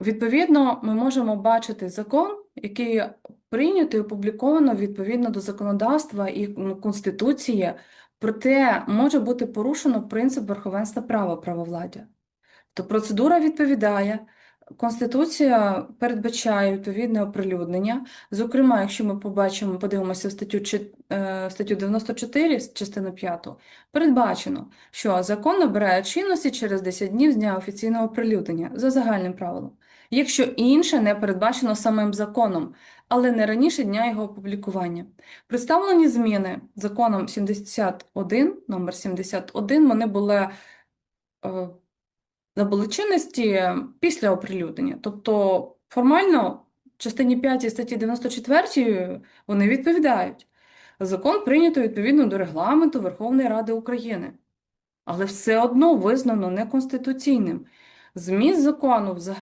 Відповідно, ми можемо бачити закон, який прийнято і опубліковано відповідно до законодавства і ну, Конституції, проте може бути порушено принцип верховенства права правовладдя. То процедура відповідає, Конституція передбачає відповідне оприлюднення. Зокрема, якщо ми побачимо, подивимося в статтю, е, статтю 94, частину 5, передбачено, що закон набирає чинності через 10 днів з дня офіційного оприлюднення за загальним правилом, якщо інше не передбачено самим законом, але не раніше дня його опублікування. Представлені зміни законом 71, номер 71, вони були е, набули чинності після оприлюднення. Тобто формально в частині 5 статті 94 вони відповідають. Закон прийнято відповідно до регламенту Верховної Ради України, але все одно визнано неконституційним. Зміст закону взагалі